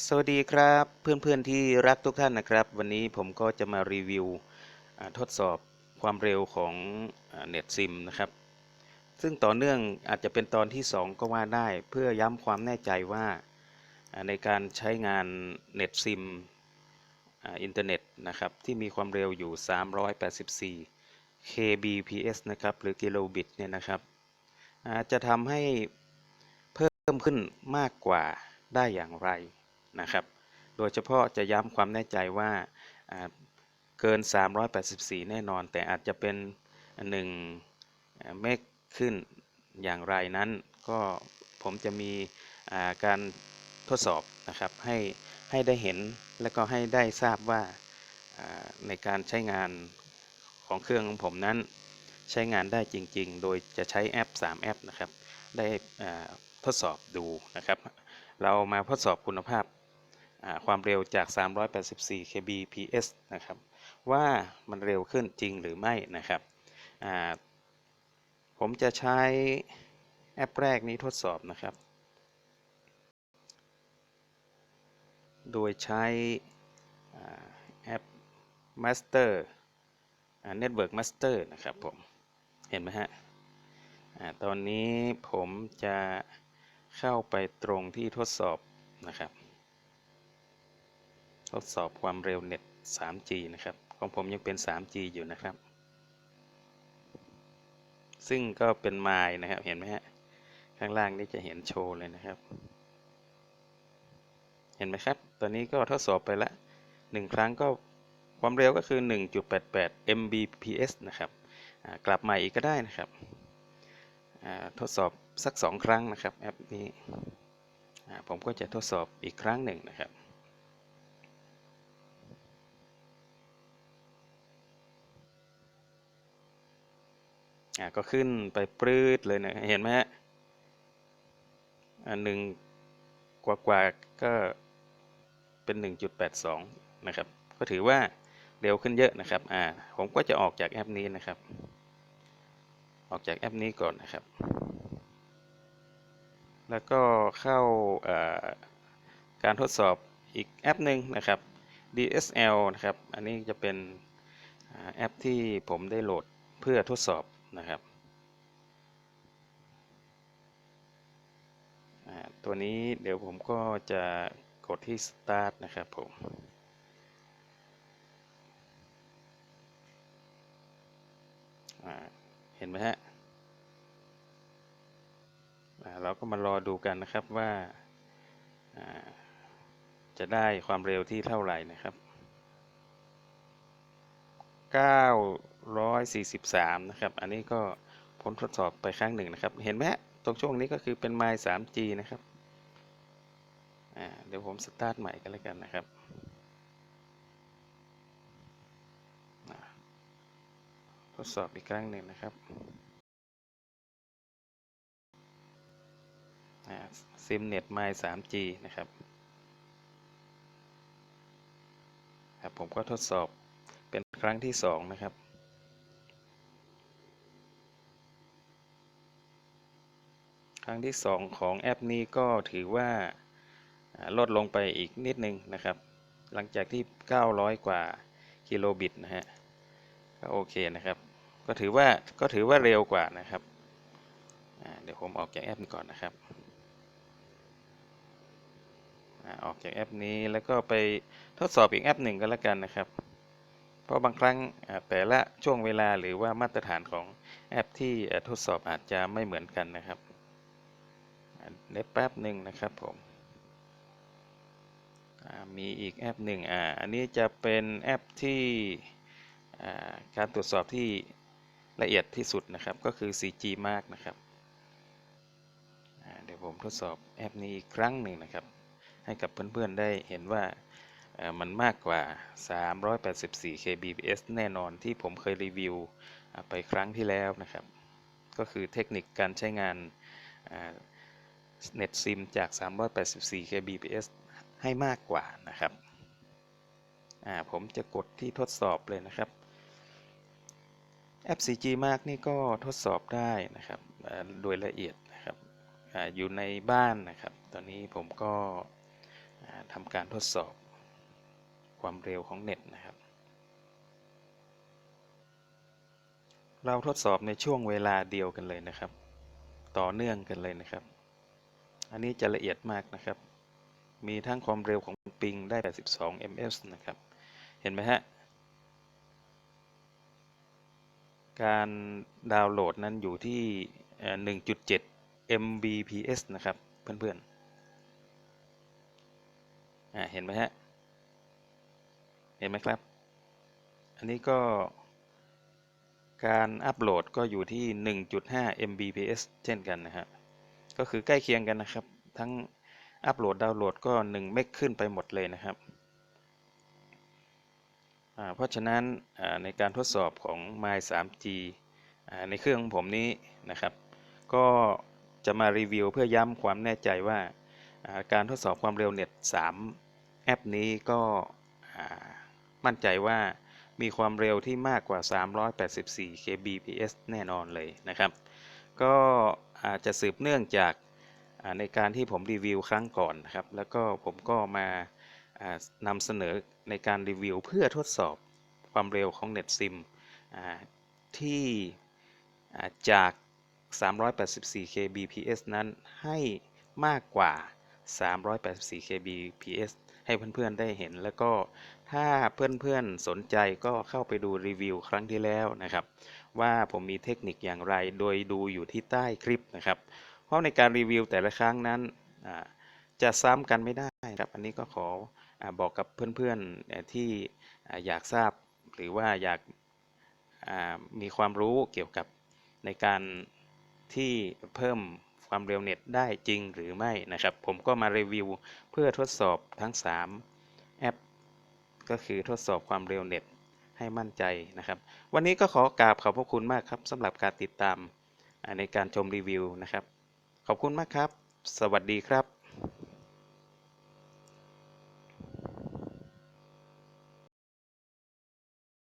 สวัสดีครับเพื่อนๆที่รักทุกท่านนะครับ วันนี้ผมก็จะมารีวิวทดสอบความเร็วของเน็ตซิมนะครับ ซึ่งต่อเนื่องอาจจะเป็นตอนที่ 2 ก็ว่าได้ เพื่อย้ำความแน่ใจว่าในการใช้งานเน็ตซิมอินเทอร์เน็ตนะครับ ที่มีความเร็วอยู่ 384 kbps นะครับ หรือกิโลบิตเนี่ยนะครับจะทำให้เพิ่มขึ้นมากกว่าได้อย่างไร นะครับ โดยเฉพาะจะย้ำความแน่ใจว่าอ่าเกิน 384 แน่นอน แต่อาจจะเป็น1เมกขึ้นอย่างไรนั้น ก็ผมจะมีาการทดสอบนะครับให้ให้ได้เห็นและก็ให้ได้ทราบว่าาในการใช้งานของเครื่องของผมนั้นใช้งานได้จริง ๆ โดยจะใช้แอป 3 แอปนะครับ ได้ทดสอบดูนะครับ เรามาทดสอบคุณภาพ ความเร็วจาก 384 kbps นะครับ ว่ามันเร็วขึ้นจริงหรือไม่นะครับ ผมจะใช้แอปแรกนี้ทดสอบนะครับ โดยใช้อ่าแอป Master Network Master นะครับผม เห็นไหมฮะตอนนี้ผมจะเข้าไปตรงที่ทดสอบนะครับ ทดสอบความเร็วเน็ต 3G นะครับ ของผมยังเป็น 3G อยู่นะครับ ซึ่งก็เป็นไมล์นะครับ เห็นไหมฮะ ข้างล่างนี่จะเห็นโชว์เลยนะครับ เห็นไหมครับ ตอนนี้ก็ทดสอบไปละหนึ่งครั้งก็ความเร็วก็คือ 1.88 Mbps นะครับ กลับมาอีกก็ได้นะครับ ทดสอบสัก 2 ครั้งนะครับแอปนี้ ผมก็จะทดสอบอีกครั้งหนึ่งนะครับ อ่าก็ขึ้นไปปรื้ดเลยนะเห็นไหมฮะอันหนึ่งกว่ากว่าก็เป็น 1.82 นะครับ ก็ถือว่าเร็วขึ้นเยอะนะครับ อ่า ผมก็จะออกจากแอปนี้นะครับ ออกจากแอปนี้ก่อนนะครับ แล้วก็เข้าการทดสอบอีกแอปหนึ่งนะครับ DSL นะครับ อันนี้จะเป็นอแอปที่ผมได้โหลดเพื่อทดสอบ นะครับ ตัวนี้เดี๋ยวผมก็จะกดที่ Start นะครับผมเห็นไหมฮะเราก็มารอดูกันนะครับว่าจะได้ความเร็วที่เท่าไหร่นะครับ 943 นะครับ อันนี้ก็ผลทดสอบไปครั้งหนึ่งนะครับ เห็นไหมตรงช่วงนี้ก็คือเป็นไมล์ 3G นะครับ เดี๋ยวผมสตาร์ทใหม่กันแล้วกันนะครับ ทดสอบอีกครั้งหนึ่งนะครับซิมเน็ตไมล์ 3G นะครับครับผมก็ทดสอบเป็นครั้งที่สองนะครับ ครั้งที่สองของแอปนี้ก็ถือว่าลดลงไปอีกนิดนึงนะครับ หลังจากที่ 900 กว่ากิโลบิตนะฮะก็โอเคนะครับ ก็ถือว่าก็ถือว่าเร็วกว่านะครับเดี๋ยวผมออกจากแอปนี้ก่อนนะครับออกจากแอปนี้แล้วก็ไปทดสอบอีกแอปหนึ่งก็แล้วกันนะครับ เพราะบางครั้งแต่ละช่วงเวลาหรือว่ามาตรฐานของแอปที่ทดสอบอาจจะไม่เหมือนกันนะครับ เดี๋ยวแป๊บหนึ่งนะครับผมมีอีกแอปหนึ่งอ่าอันนี้จะเป็นแอปที่การตรวจสอบที่ละเอียดที่สุดนะครับ ก็คือ 4G Mark นะครับเดี๋ยวผมทดสอบแอปนี้อีกครั้งหนึ่งนะครับ ให้กับเพื่อนๆได้เห็นว่ามันมากกว่า 384 kbps แน่นอนที่ผมเคยรีวิวไปครั้งที่แล้วนะครับ ก็คือเทคนิคการใช้งาน เน็ตซิมจาก 384 kbps ให้มากกว่านะครับผมจะกดที่ทดสอบเลยนะครับ แอป 4G Mark นี่ก็ทดสอบได้นะครับโดยละเอียดนะครับออยู่ในบ้านนะครับ ตอนนี้ผมก็ทำการทดสอบความเร็วของเน็ตนะครับ เราทดสอบในช่วงเวลาเดียวกันเลยนะครับ ต่อเนื่องกันเลยนะครับ อันนี้จะละเอียดมากนะครับ มีทั้งความเร็วของปิงได้ 82 ms นะครับ เห็นไหมฮะ การดาวน์โหลดนั้นอยู่ที่เอ่อ1.7 mbps นะครับ เพื่อนๆอ่าเห็นไหมฮะ เห็นไหมครับ อันนี้ก็การอัปโหลดก็อยู่ที่ 1.5 mbps เช่นกันนะฮะ ก็คือใกล้เคียงกันนะครับ ทั้งอัปโหลดดาวน์โหลดก็1เมกขึ้นไปหมดเลยนะครับ เพราะฉะนั้นในการทดสอบของ My 3G ในเครื่องของผมนี้นะครับ ก็จะมารีวิวเพื่อย้ำความแน่ใจว่าการทดสอบความเร็วเน็ต 3 แอปนี้ก็มั่นใจว่ามีความเร็วที่มากกว่า 384 kbps แน่นอนเลยนะครับ ก็ อาจจะสืบเนื่องจากาในการที่ผมรีวิวครั้งก่อนนะครับ แล้วก็ผมก็มาานำเสนอในการรีวิวเพื่อทดสอบความเร็วของ NetSim อ่าที่อ่าจาก 384 kbps นั้นให้มากกว่า 384 kbps ให้เพื่อนๆได้เห็น แล้วก็ถ้าเพื่อนๆสนใจก็เข้าไปดูรีวิวครั้งที่แล้วนะครับ ว่าผมมีเทคนิคอย่างไร โดยดูอยู่ที่ใต้คลิปนะครับ เพราะในการรีวิวแต่ละครั้งนั้นจะซ้ำกันไม่ได้ครับ อันนี้ก็ขออบอกกับเพื่อนๆที่อยากทราบ หรือว่าอยากมีความรู้เกี่ยวกับในการที่เพิ่มความเร็วเน็ตได้จริงหรือไม่นะครับ ผมก็มารีวิวเพื่อทดสอบทั้ง 3 แอป ก็คือทดสอบความเร็วเน็ต ให้มั่นใจนะครับ วันนี้ก็ขอกราบขอบพระคุณมากครับสำหรับการติดตามในการชมรีวิวนะครับ ขอบคุณมากครับ สวัสดีครับ